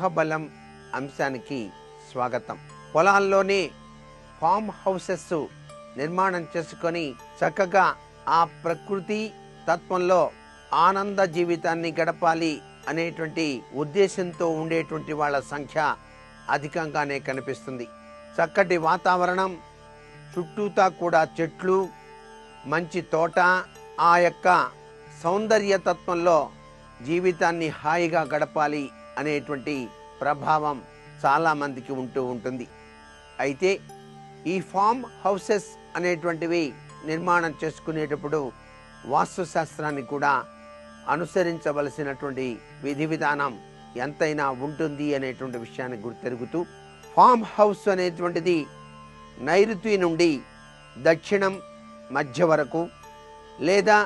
గృహబలం అంశానికి స్వాగతం. పొలాల్లోనే form houses నిర్మాణం చేసుకొని చక్కగా ఆ ప్రకృతి తత్వంలో ఆనంద జీవితాన్ని గడపాలి అనేటువంటి ఉద్దేశంతో ఉండేటువంటి వాళ్ళ సంఖ్య అధికంగానే కనిపిస్తుంది. చక్కటి వాతావరణం చుట్టూతా కూడా చెట్లు మంచి తోట ఆ యొక్క సౌందర్య తత్వంలో జీవితాన్ని హాయిగా గడపాలి అనేటువంటి ప్రభావం చాలామందికి ఉంటూ ఉంటుంది. అయితే ఈ ఫామ్ హౌసెస్ అనేటువంటివి నిర్మాణం చేసుకునేటప్పుడు వాస్తుశాస్త్రాన్ని కూడా అనుసరించవలసినటువంటి విధి విధానం ఎంతైనా ఉంటుంది అనేటువంటి విషయాన్ని గుర్తెరుగుతూ ఫామ్ హౌస్ అనేటువంటిది నైరుతి నుండి దక్షిణం మధ్య వరకు లేదా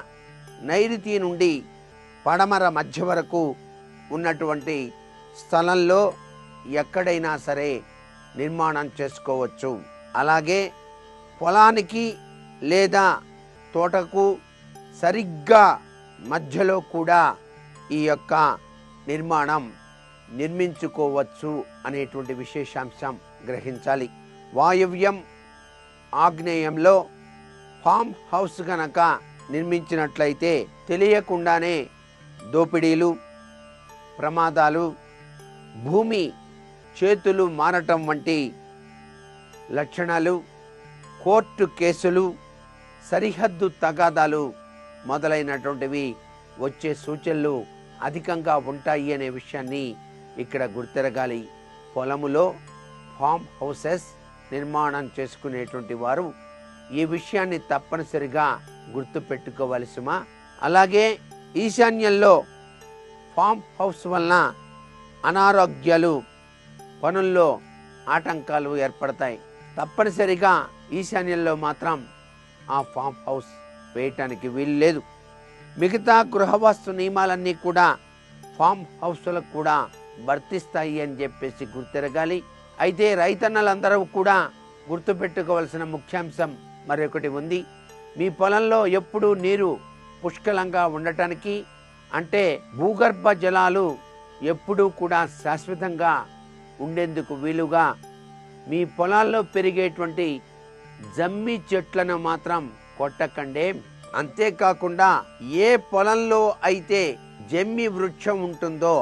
నైరుతి నుండి పడమర మధ్య వరకు ఉన్నటువంటి స్థలంలో ఎక్కడైనా సరే నిర్మాణం చేసుకోవచ్చు. అలాగే పొలానికి లేదా తోటకు సరిగ్గా మధ్యలో కూడా ఈ యొక్క నిర్మాణం నిర్మించుకోవచ్చు అనేటువంటి విశేషాంశం గ్రహించాలి. వాయువ్యం ఆగ్నేయంలో ఫామ్ హౌస్ కనుక నిర్మించినట్లయితే తెలియకుండానే దోపిడీలు ప్రమాదాలు భూమి చేతులు మారటం వంటి లక్షణాలు కోర్టు కేసులు సరిహద్దు తగాదాలు మొదలైనటువంటివి వచ్చే సూచనలు అధికంగా ఉంటాయి అనే విషయాన్ని ఇక్కడ గుర్తెరగాలి. పొలములో ఫామ్ హౌసెస్ నిర్మాణం చేసుకునేటువంటి వారు ఈ విషయాన్ని తప్పనిసరిగా గుర్తుపెట్టుకోవలసిమా? అలాగే ఈశాన్యంలో ఫామ్ హౌస్ వలన అనారోగ్యాలు పనుల్లో ఆటంకాలు ఏర్పడతాయి. తప్పనిసరిగా ఈశాన్యంలో మాత్రం ఆ ఫామ్ హౌస్ వేయటానికి వీలు లేదు. మిగతా గృహవాస్తు నియమాలన్నీ కూడా ఫామ్ హౌస్లకు కూడా వర్తిస్తాయి అని చెప్పేసి గుర్తిరగాలి. అయితే రైతన్నలందరూ కూడా గుర్తుపెట్టుకోవాల్సిన ముఖ్యాంశం మరొకటి ఉంది. మీ పొలంలో ఎప్పుడూ నీరు పుష్కలంగా ఉండటానికి అంటే భూగర్భ జలాలు ఎప్పుడూ కూడా శాశ్వతంగా ఉండేందుకు వీలుగా మీ పొలాల్లో పెరిగేటువంటి జమ్మి చెట్లను మాత్రం కొట్టకండి. అంతేకాకుండా ఏ పొలంలో అయితే జమ్మి వృక్షం ఉంటుందో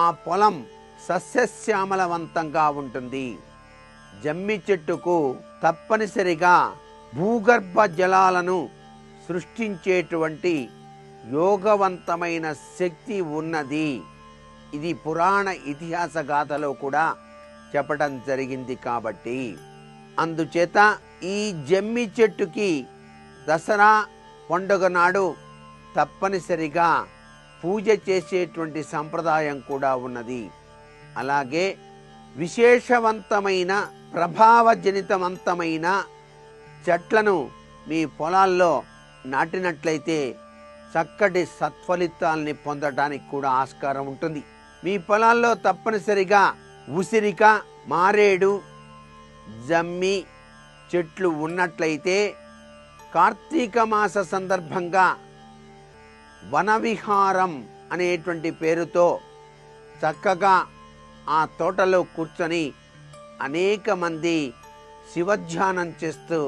ఆ పొలం సస్యశ్యామలవంతంగా ఉంటుంది. జమ్మి చెట్టుకు తప్పనిసరిగా భూగర్భ జలాలను సృష్టించేటువంటి యోగవంతమైన శక్తి ఉన్నది. ఇది పురాణ ఇతిహాస గాథలో కూడా చెప్పడం జరిగింది కాబట్టి. అందుచేత ఈ జమ్మి చెట్టుకి దసరా పండుగ నాడు తప్పనిసరిగా పూజ చేసేటువంటి సంప్రదాయం కూడా ఉన్నది. అలాగే విశేషవంతమైన ప్రభావజనితవంతమైన చెట్లను మీ పొలాల్లో నాటినట్లయితే చక్కటి సత్ఫలితాల్ని పొందడానికి కూడా ఆస్కారం ఉంటుంది. మీ పొలాల్లో తప్పనిసరిగా ఉసిరిక మారేడు జమ్మి చెట్లు ఉన్నట్లయితే కార్తీక మాస సందర్భంగా వనవిహారం అనేటువంటి పేరుతో చక్కగా ఆ తోటలో కూర్చొని అనేక మంది శివధ్యానం చేస్తూ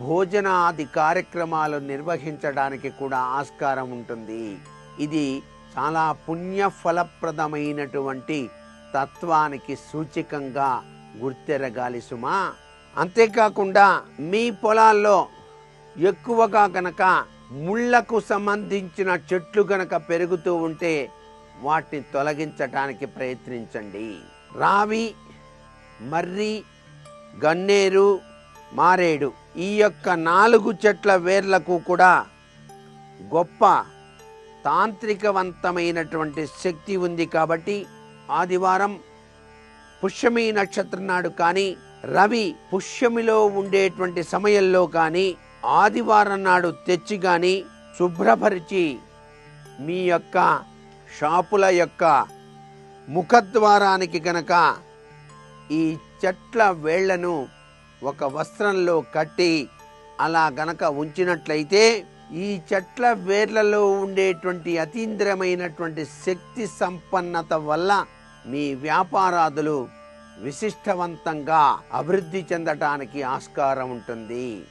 భోజనాది కార్యక్రమాలు నిర్వహించడానికి కూడా ఆస్కారం ఉంటుంది. ఇది చాలా పుణ్య ఫలప్రదమైనటువంటి తత్వానికి సూచికంగా గుర్తెరగాలి సుమా. అంతేకాకుండా మీ పొలాల్లో ఎక్కువగా గనక ముళ్ళకు సంబంధించిన చెట్లు గనక పెరుగుతూ ఉంటే వాటిని తొలగించటానికి ప్రయత్నించండి. రావి మర్రి గన్నేరు మారేడు ఈ యొక్క నాలుగు చెట్ల వేర్లకు కూడా గొప్ప తాంత్రికవంతమైనటువంటి శక్తి ఉంది కాబట్టి ఆదివారం పుష్యమి నక్షత్రం నాడు కానీ రవి పుష్యమిలో ఉండేటువంటి సమయంలో కానీ ఆదివారం నాడు తెచ్చి కానీ శుభ్రపరిచి మీ యొక్క షాపుల యొక్క ముఖద్వారానికి గనక ఈ చెట్ల వేళ్ళను ఒక వస్త్రంలో కట్టి అలా గనక ఉంచినట్లయితే ఈ చెట్ల వేర్లలో ఉండేటువంటి అతీంద్రమైనటువంటి శక్తి సంపన్నత వల్ల మీ వ్యాపారాదులు విశిష్టవంతంగా అభివృద్ధి చెందటానికి ఆస్కారం ఉంటుంది.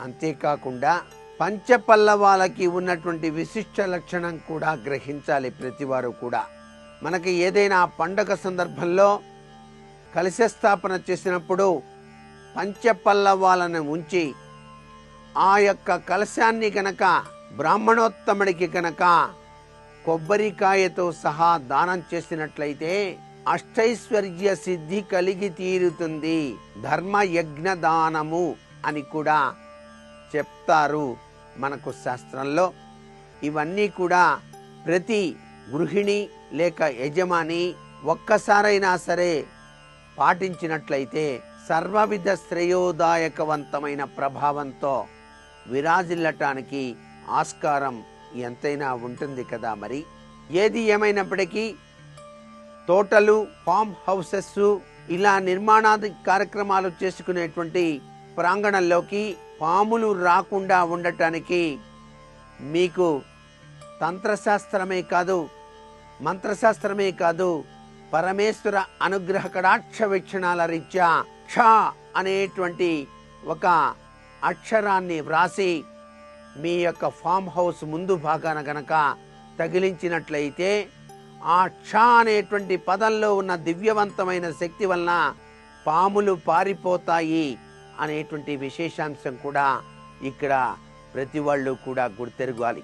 అంతేకాకుండా పంచపల్లవాలకి ఉన్నటువంటి విశిష్ట లక్షణం కూడా గ్రహించాలి ప్రతివారు కూడా. మనకి ఏదైనా పండగ సందర్భంలో కలశ స్థాపన చేసినప్పుడు పంచపల్లవాలను ఉంచి ఆ యొక్క కలశాన్ని గనక బ్రాహ్మణోత్తముడికి గనక కొబ్బరికాయతో సహా దానం చేసినట్లయితే అష్టైశ్వర్య సిద్ధి కలిగి తీరుతుంది. ధర్మ యజ్ఞ దానము అని కూడా చెప్తారు మనకు శాస్త్రంలో. ఇవన్నీ కూడా ప్రతి గృహిణి లేక యజమాని ఒక్కసారైనా సరే పాటించినట్లయితే సర్వవిధ శ్రేయోదాయకవంతమైన ప్రభావంతో విరాజిల్లటానికి ఆస్కారం ఎంతైనా ఉంటుంది కదా మరి? ఏది ఏమైనప్పటికీ తోటలు ఫామ్ హౌసెస్ ఇలా నిర్మాణాది కార్యక్రమాలు చేసుకునేటువంటి ప్రాంగణంలోకి పాములు రాకుండా ఉండటానికి మీకు తంత్రశాస్త్రమే కాదు మంత్రశాస్త్రమే కాదు పరమేశ్వర అనుగ్రహ కడాక్ష వీక్షణాల రీత్యా క్ష అనేటువంటి ఒక అక్షరాన్ని వ్రాసి మీ యొక్క ఫామ్ హౌస్ ముందు భాగాన గనక తగిలించినట్లయితే ఆ క్ష అనేటువంటి పదంలో ఉన్న దివ్యవంతమైన శక్తి వలన పాములు పారిపోతాయి అనేటువంటి విశేషాంశం కూడా ఇక్కడ ప్రతి వాళ్ళు కూడా గుర్తెరగాలి.